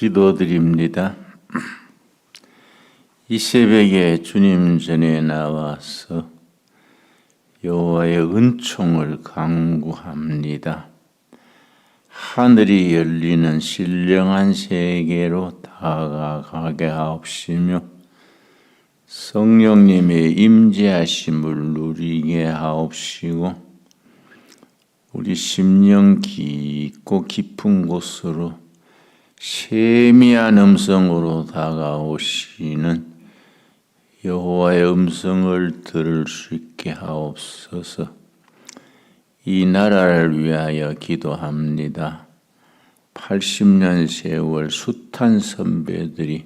기도드립니다. 이 새벽에 주님 전에 나와서 여호와의 은총을 강구합니다. 하늘이 열리는 신령한 세계로 다가가게 하옵시며 성령님의 임재하심을 누리게 하옵시고 우리 심령 깊고 깊은 곳으로 세미한 음성으로 다가오시는 여호와의 음성을 들을 수 있게 하옵소서. 이 나라를 위하여 기도합니다. 80년 세월 숱한 선배들이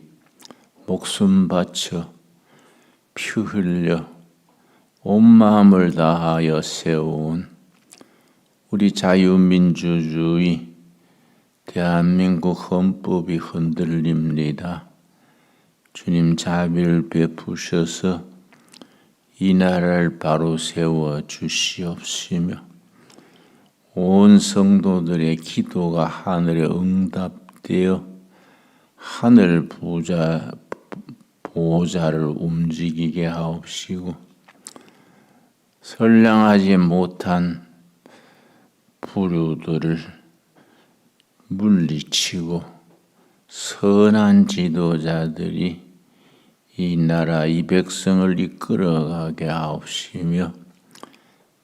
목숨 바쳐 피 흘려 온 마음을 다하여 세운 우리 자유민주주의 대한민국 헌법이 흔들립니다. 주님 자비를 베푸셔서 이 나라를 바로 세워 주시옵시며 온 성도들의 기도가 하늘에 응답되어 하늘 부자 보호자를 움직이게 하옵시고 선량하지 못한 부류들을 물리치고 선한 지도자들이 이 나라 이 백성을 이끌어가게 하옵시며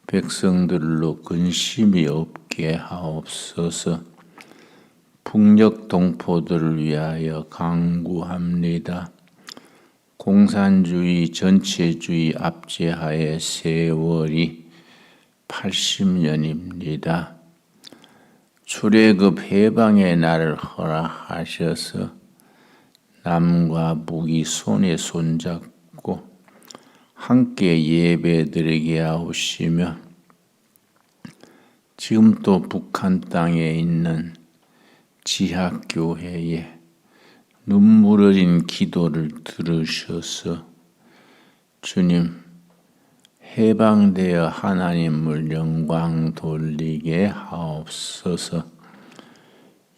백성들로 근심이 없게 하옵소서 북녘 동포들을 위하여 강구합니다. 공산주의 전체주의 압제하에 세월이 80년입니다. 출애굽 해방의 날을 허락하셔서 남과 북이 손에 손잡고 함께 예배드리게 하옵시며 지금 또 북한 땅에 있는 지학교회에 눈물 어린 기도를 들으셔서 주님 해방되어 하나님을 영광 돌리게 하옵소서.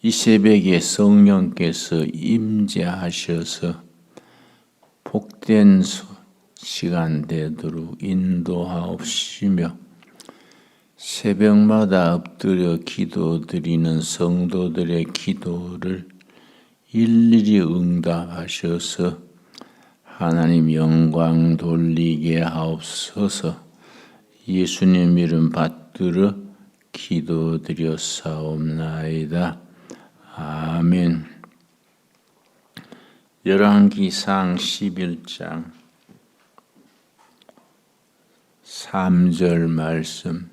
이 새벽에 성령께서 임재하셔서 복된 시간 되도록 인도하옵시며 새벽마다 엎드려 기도드리는 성도들의 기도를 일일이 응답하셔서 하나님 영광 돌리게 하옵소서. 예수님 이름 받들어 기도드렸사옵나이다. 아멘. 열왕기상 11장 3절 말씀.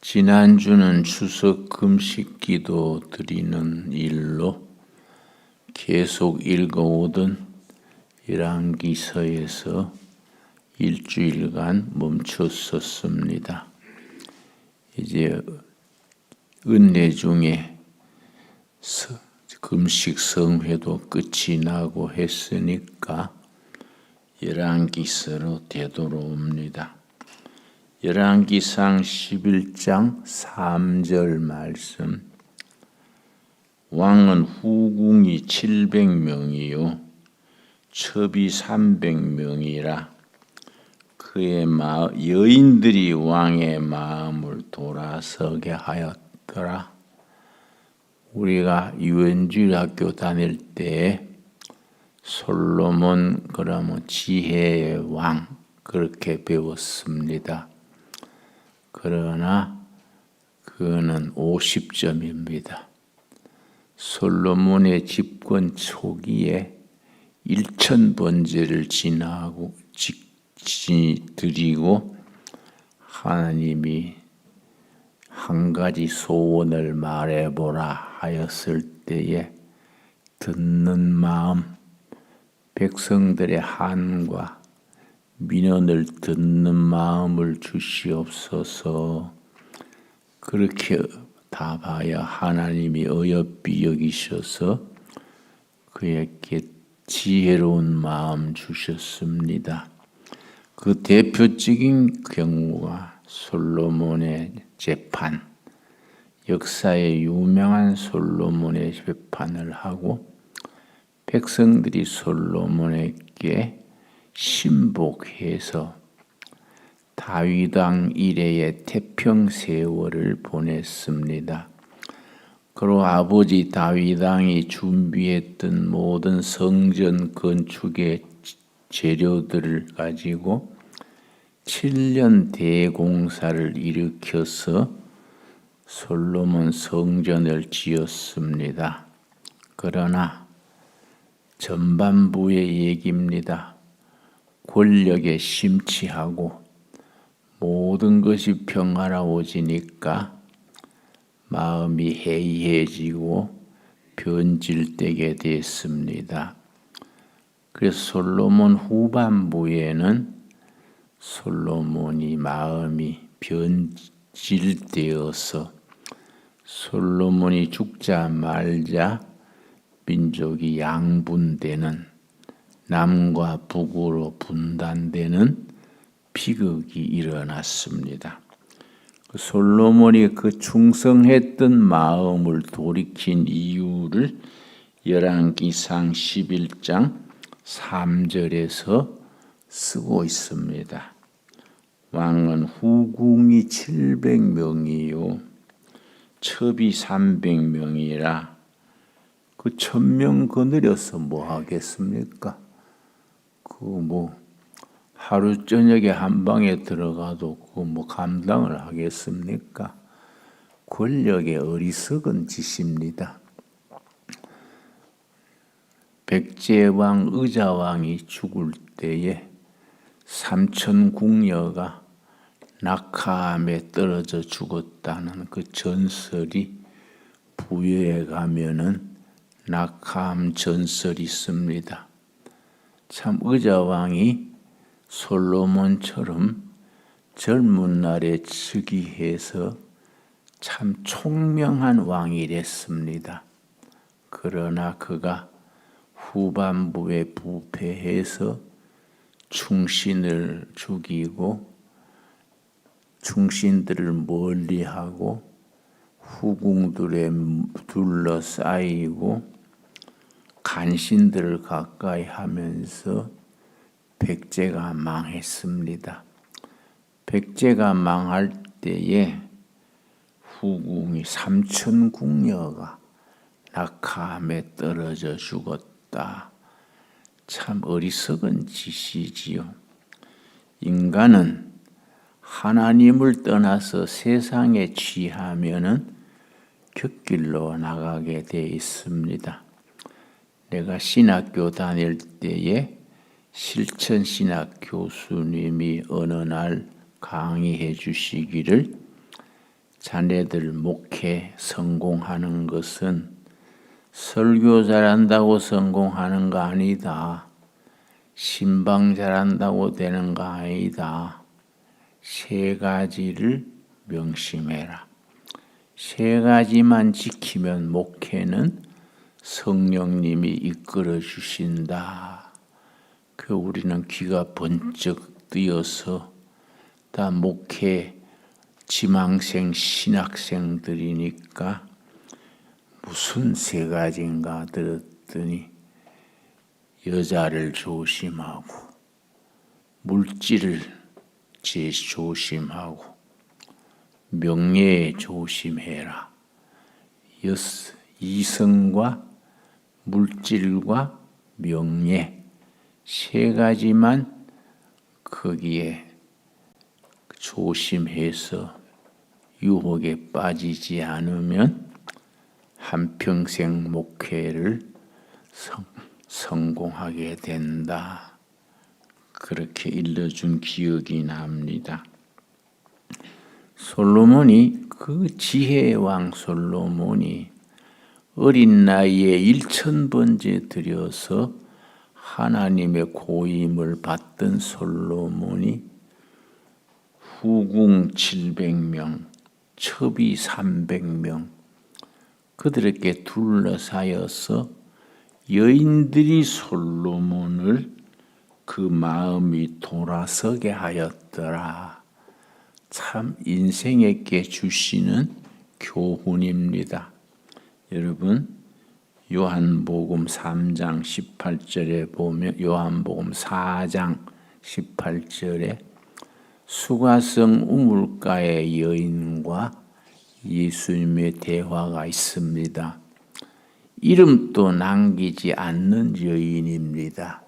지난주는 추석 금식 기도 드리는 일로 계속 읽어오던 열왕기서에서 일주일간 멈췄었습니다. 이제 은혜 중에 금식 성회도 끝이 나고 했으니까 열왕기서로 되돌아옵니다. 열왕기상 11장 3절 말씀 왕은 후궁이 700명이요 첩이 300명이라 그의 마, 여인들이 왕의 마음을 돌아서게 하였더라. 우리가 유엔주일 학교 다닐 때 솔로몬 그러면 지혜의 왕 그렇게 배웠습니다. 그러나 그는 50점입니다. 솔로몬의 집권 초기에 일천 번제를 지나고 드리고 하나님이 한 가지 소원을 말해보라 하였을 때에 듣는 마음, 백성들의 한과 민원을 듣는 마음을 주시옵소서. 그렇게 답하여 하나님이 어여삐 여기셔서 그에게 지혜로운 마음 주셨습니다. 그 대표적인 경우가 솔로몬의 재판, 역사에 유명한 솔로몬의 재판을 하고 백성들이 솔로몬에게 신복해서 다윗 왕 이래의 태평 세월을 보냈습니다. 그리고 아버지 다윗 왕이 준비했던 모든 성전 건축의 재료들을 가지고 7년 대공사를 일으켜서 솔로몬 성전을 지었습니다. 그러나 전반부의 얘기입니다. 권력에 심취하고 모든 것이 평화로워지니까 마음이 해이해지고 변질되게 됐습니다. 그래서 솔로몬 후반부에는 솔로몬이 마음이 변질되어서 솔로몬이 죽자 말자 민족이 양분되는 남과 북으로 분단되는 비극이 일어났습니다. 그 솔로몬이 그 충성했던 마음을 돌이킨 이유를 열왕기상 11장 3절에서 쓰고 있습니다. 왕은 후궁이 700명이요 첩이 300명이라 그 천 명 거느려서 뭐 하겠습니까? 그뭐 하루 저녁에 한 방에 들어가도 그뭐 감당을 하겠습니까? 권력의 어리석은 짓입니다. 백제왕 의자왕이 죽을 때에 삼천 궁녀가 낙하암에 떨어져 죽었다는 그 전설이 부여에 가면은 낙하암 전설이 있습니다. 참 의자왕이 솔로몬처럼 젊은 날에 즉위해서 참 총명한 왕이 됐습니다. 그러나 그가 후반부에 부패해서 충신을 죽이고 충신들을 멀리하고 후궁들에 둘러싸이고 간신들을 가까이 하면서 백제가 망했습니다. 백제가 망할 때에 후궁이 삼천 궁녀가 낙하암에 떨어져 죽었다. 참 어리석은 짓이지요. 인간은 하나님을 떠나서 세상에 취하면은 곁길로 나가게 돼 있습니다. 내가 신학교 다닐 때에 실천 신학 교수님이 어느 날 강의해 주시기를 자네들 목회 성공하는 것은 설교 잘한다고 성공하는 거 아니다. 신방 잘한다고 되는 거 아니다. 세 가지를 명심해라. 세 가지만 지키면 목회는 성령님이 이끌어 주신다. 그 우리는 귀가 번쩍 뜨여서 다 목회 지망생 신학생들이니까 무슨 세 가지인가 들었더니 여자를 조심하고 물질을 제 조심하고 명예에 조심해라. 이성과 물질과 명예 세 가지만 거기에 조심해서 유혹에 빠지지 않으면 한평생 목회를 성, 성공하게 된다. 그렇게 일러준 기억이 납니다. 솔로몬이 그 지혜의 왕 솔로몬이 어린 나이에 일천 번째 들여서 하나님의 고임을 받던 솔로몬이 후궁 700명, 첩이 300명, 그들에게 둘러싸여서 여인들이 솔로몬을 그 마음이 돌아서게 하였더라. 참 인생에게 주시는 교훈입니다. 여러분 요한복음 3장 18절에 보면 요한복음 4장 18절에 수가성 우물가의 여인과 예수님의 대화가 있습니다. 이름도 남기지 않는 여인입니다.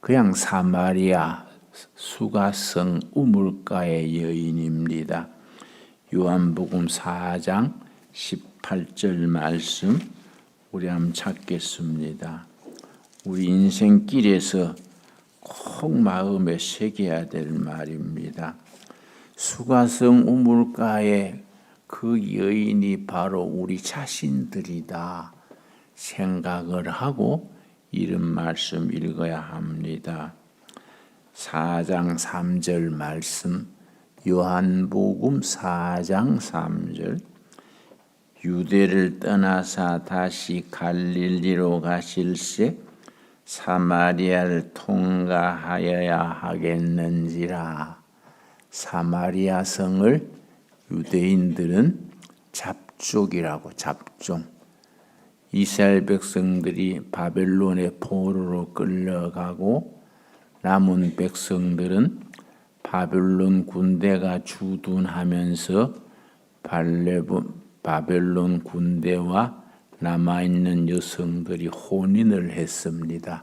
그냥 사마리아 수가성 우물가의 여인입니다. 요한복음 4장 18절 말씀 우리 한번 찾겠습니다. 우리 인생길에서 꼭 마음에 새겨야 될 말입니다. 수가성 우물가의 그 여인이 바로 우리 자신들이다 생각을 하고 이런 말씀 읽어야 합니다. 4장 3절 말씀 요한복음 4장 3절 유대를 떠나사 다시 갈릴리로 가실새 사마리아를 통과하여야 하겠는지라. 사마리아 성을 유대인들은 잡족이라고 잡종. 이스라엘 백성들이 바벨론의 포로로 끌려가고 남은 백성들은 바벨론 군대가 주둔하면서 바벨론 군대와 남아있는 여성들이 혼인을 했습니다.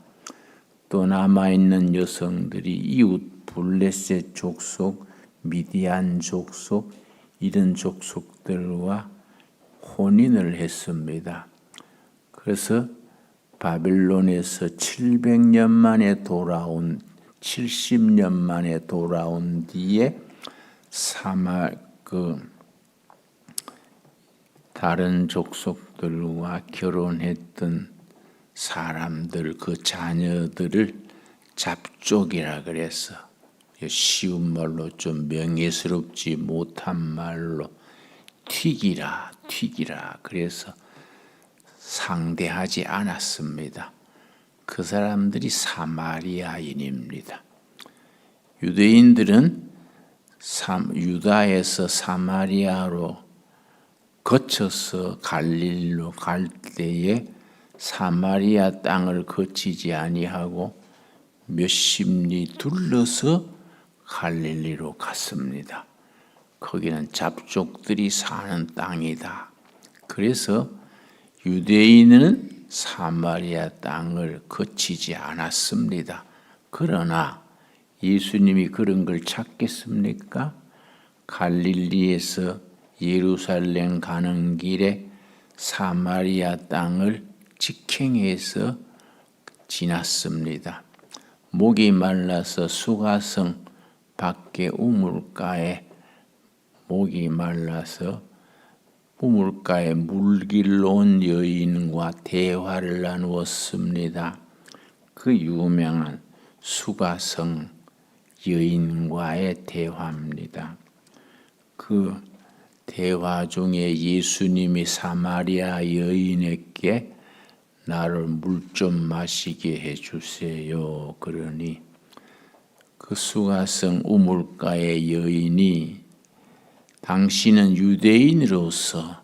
또 남아있는 여성들이 이웃 블레셋 족속, 미디안 족속, 이런 족속들과 혼인을 했습니다. 그래서 바벨론에서 700년 만에 돌아온 70년 만에 돌아온 뒤에 사마 그 다른 족속들과 결혼했던 사람들 그 자녀들을 잡족이라 그래서 쉬운 말로 좀 명예스럽지 못한 말로 튀기라 튀기라 그래서 상대하지 않았습니다. 그 사람들이 사마리아인입니다. 유대인들은 유다에서 사마리아로 거쳐서 갈릴로 갈 때에 사마리아 땅을 거치지 아니하고 몇십 리 둘러서 갈릴리로 갔습니다. 거기는 잡족들이 사는 땅이다. 그래서 유대인은 사마리아 땅을 거치지 않았습니다. 그러나 예수님이 그런 걸 찾겠습니까? 갈릴리에서 예루살렘 가는 길에 사마리아 땅을 직행해서 지났습니다. 목이 말라서 수가성 밖에 우물가에 목이 말라서 우물가에 물길로 온 여인과 대화를 나누었습니다. 그 유명한 수가성 여인과의 대화입니다. 그 대화 중에 예수님이 사마리아 여인에게 나를 물 좀 마시게 해 주세요. 그러니 그 수가성 우물가의 여인이 당신은 유대인으로서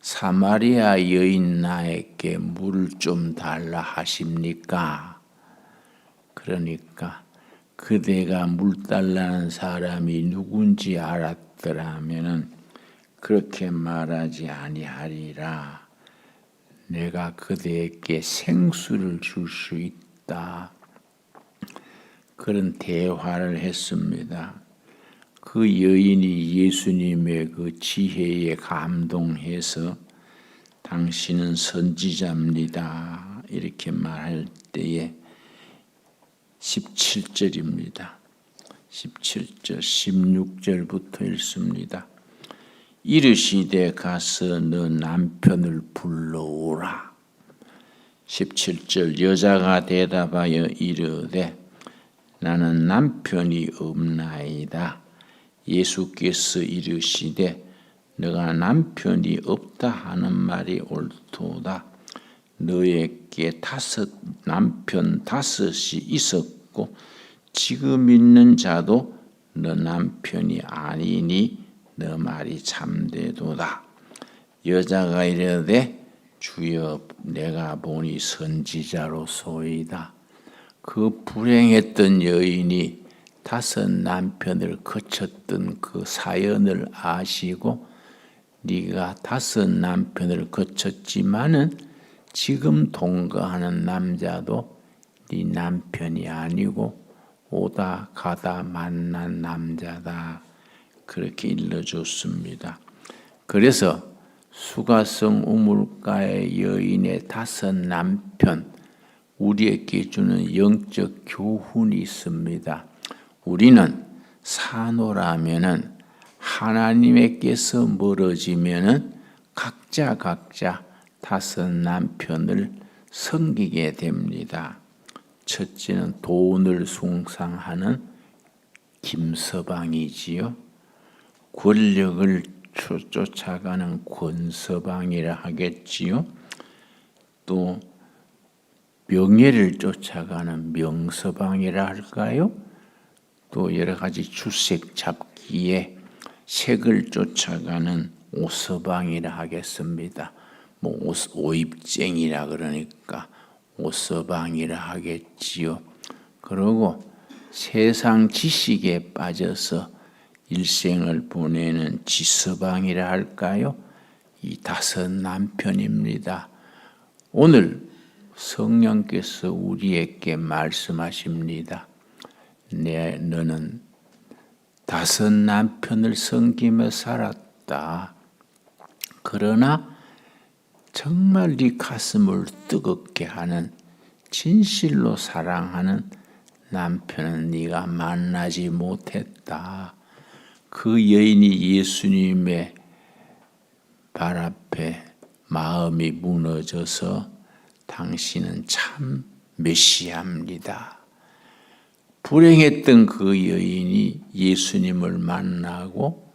사마리아 여인 나에게 물좀 달라 하십니까? 그러니까 그대가 물 달라는 사람이 누군지 알았더라면은 그렇게 말하지 아니하리라. 내가 그대에게 생수를 줄 수 있다. 그런 대화를 했습니다. 그 여인이 예수님의 그 지혜에 감동해서 당신은 선지자입니다. 이렇게 말할 때에 17절입니다. 17절, 16절부터 읽습니다. 이르시되 가서 너 남편을 불러오라. 17절 여자가 대답하여 이르되 나는 남편이 없나이다. 예수께서 이르시되 너가 남편이 없다 하는 말이 옳도다. 너에게 다섯 남편 다섯이 있었고 지금 있는 자도 너 남편이 아니니 너 말이 참되도다. 여자가 이르되 주여 내가 보니 선지자로소이다. 그 불행했던 여인이 다섯 남편을 거쳤던 그 사연을 아시고 네가 다섯 남편을 거쳤지만은 지금 동거하는 남자도 네 남편이 아니고 오다 가다 만난 남자다. 그렇게 일러줬습니다. 그래서 수가성 우물가의 여인의 다섯 남편 우리에게 주는 영적 교훈이 있습니다. 우리는 산호라면은 하나님께서 멀어지면은 각자 각자 다섯 남편을 섬기게 됩니다. 첫째는 돈을 숭상하는 김서방이지요. 권력을 쫓아가는 권서방이라 하겠지요. 또 명예를 쫓아가는 명서방이라 할까요? 또 여러 가지 주색 잡기에 색을 쫓아가는 오서방이라 하겠습니다. 뭐 오입쟁이라 그러니까 오서방이라 하겠지요. 그러고 세상 지식에 빠져서 일생을 보내는 지서방이라 할까요? 이 다섯 남편입니다. 오늘 성령께서 우리에게 말씀하십니다. 내 너는 다섯 남편을 섬기며 살았다. 그러나 정말 네 가슴을 뜨겁게 하는 진실로 사랑하는 남편은 네가 만나지 못했다. 그 여인이 예수님의 발 앞에 마음이 무너져서 당신은 참 메시아입니다. 불행했던 그 여인이 예수님을 만나고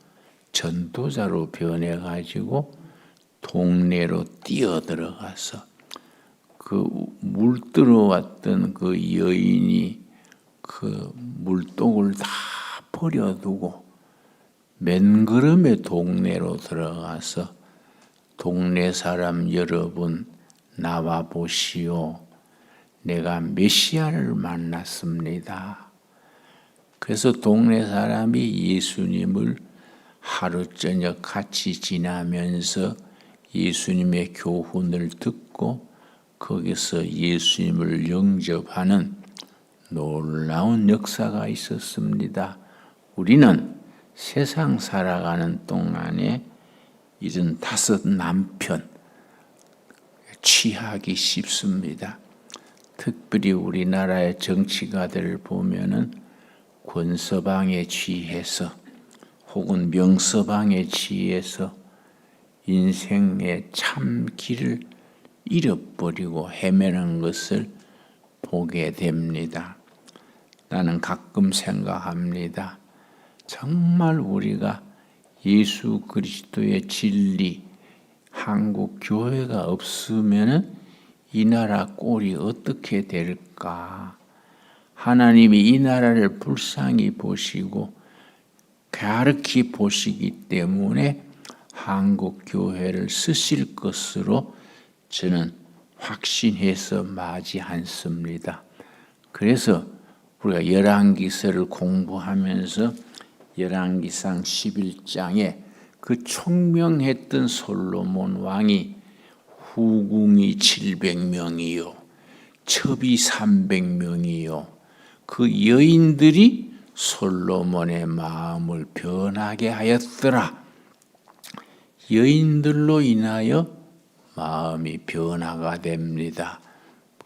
전도자로 변해가지고 동네로 뛰어들어가서 그 물들어왔던 그 여인이 그 물독을 다 버려두고 맨 걸음에 동네로 들어가서 동네 사람 여러분 나와 보시오. 내가 메시아를 만났습니다. 그래서 동네 사람이 예수님을 하루 저녁 같이 지나면서 예수님의 교훈을 듣고 거기서 예수님을 영접하는 놀라운 역사가 있었습니다. 우리는 세상 살아가는 동안에 이런 다섯 남편 취하기 쉽습니다. 특별히 우리나라의 정치가들을 보면은 권서방에 취해서 혹은 명서방에 취해서 인생의 참 길을 잃어버리고 헤매는 것을 보게 됩니다. 나는 가끔 생각합니다. 정말 우리가 예수 그리스도의 진리, 한국 교회가 없으면은 이 나라 꼴이 어떻게 될까? 하나님이 이 나라를 불쌍히 보시고 가르치 보시기 때문에 한국 교회를 쓰실 것으로 저는 확신해서 맞이 않습니다. 그래서 우리가 열왕기서를 공부하면서 열왕기상 11장에 그 총명했던 솔로몬 왕이 후궁이 700명이요. 첩이 300명이요. 그 여인들이 솔로몬의 마음을 변하게 하였더라. 여인들로 인하여 마음이 변화가 됩니다.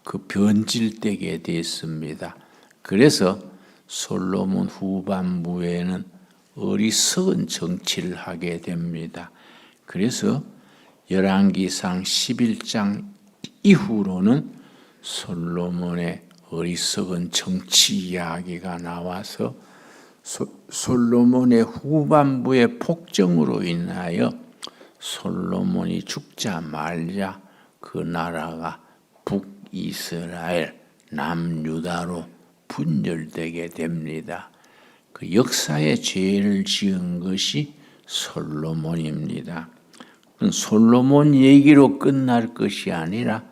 그 변질되게 됐습니다. 그래서 솔로몬 후반부에는 어리석은 정치를 하게 됩니다. 그래서 열왕기상 11장 이후로는 솔로몬의 어리석은 정치 이야기가 나와서 솔로몬의 후반부의 폭정으로 인하여 솔로몬이 죽자 말자 그 나라가 북이스라엘 남유다로 분열되게 됩니다. 그 역사의 죄를 지은 것이 솔로몬입니다. 솔로몬 얘기로 끝날 것이 아니라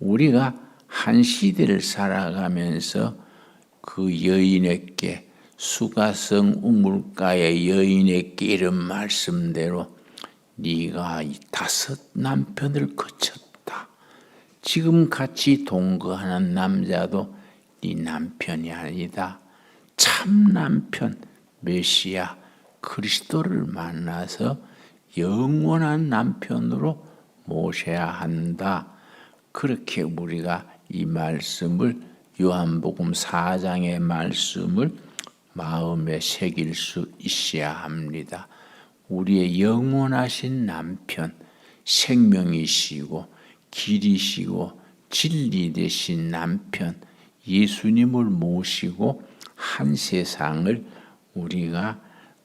우리가 한 시대를 살아가면서 그 여인에게 수가성 우물가의 여인에게 이런 말씀대로 네가 이 다섯 남편을 거쳤다. 지금 같이 동거하는 남자도 네 남편이 아니다. 참 남편 메시아 그리스도를 만나서 영원한 남편으로 모셔야 한다. 그렇게 우리가 이 말씀을 요한복음 4장의 말씀을 마음에 새길 수 있어야 합니다. 우리의 영원하신 남편, 생명이시고 길이시고 진리 되신 남편 예수님을 모시고 한 세상을 우리가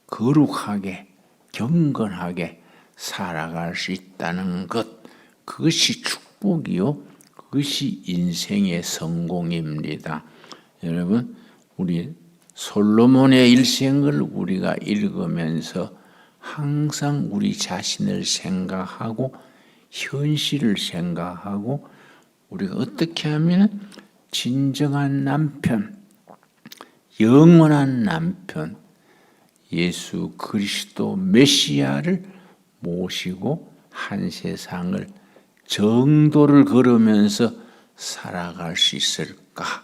거룩하게 경건하게 살아갈 수 있다는 것 그것이 축복이요 그것이 인생의 성공입니다. 여러분 우리 솔로몬의 일생을 우리가 읽으면서 항상 우리 자신을 생각하고 현실을 생각하고 우리가 어떻게 하면 진정한 남편, 영원한 남편, 예수 그리스도 메시아를 모시고 한 세상을 정도를 걸으면서 살아갈 수 있을까?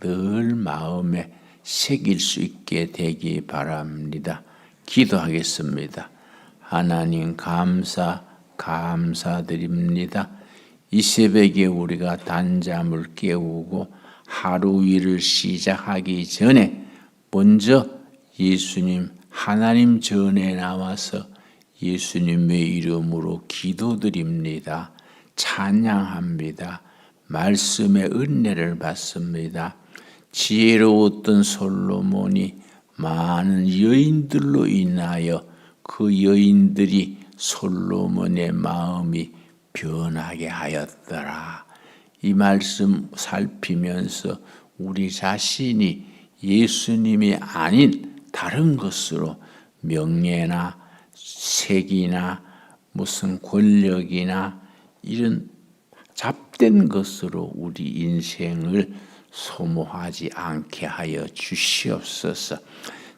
늘 마음에 새길 수 있게 되기 바랍니다. 기도하겠습니다. 하나님 감사 감사드립니다. 이 새벽에 우리가 단잠을 깨우고 하루 일을 시작하기 전에 먼저 예수님 하나님 전에 나와서 예수님의 이름으로 기도드립니다. 찬양합니다. 말씀의 은혜를 받습니다. 지혜로웠던 솔로몬이 많은 여인들로 인하여 그 여인들이 솔로몬의 마음이 변하게 하였더라. 이 말씀 살피면서 우리 자신이 예수님이 아닌 다른 것으로 명예나 색이나 무슨 권력이나 이런 잡된 것으로 우리 인생을 소모하지 않게 하여 주시옵소서.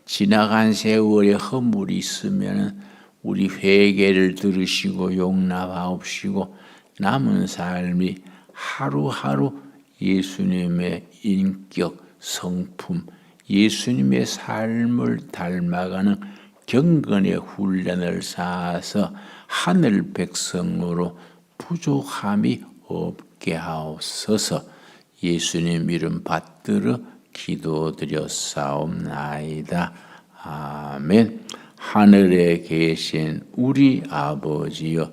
지나간 세월에 허물이 있으면 우리 회개를 들으시고 용납하옵시고 남은 삶이 하루하루 예수님의 인격, 성품, 예수님의 삶을 닮아가는 경건의 훈련을 쌓아서 하늘 백성으로 부족함이 없게 하옵소서 예수님 이름 받들어 기도드렸사옵나이다. 아멘. 하늘에 계신 우리 아버지여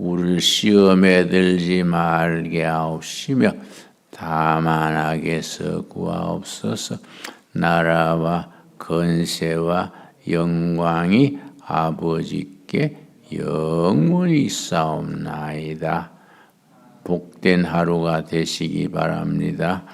우리를 시험에 들지 말게 하옵시며 다만 악에서 구하옵소서 나라와 건세와 영광이 아버지께 영원히 싸움나이다. 복된 하루가 되시기 바랍니다.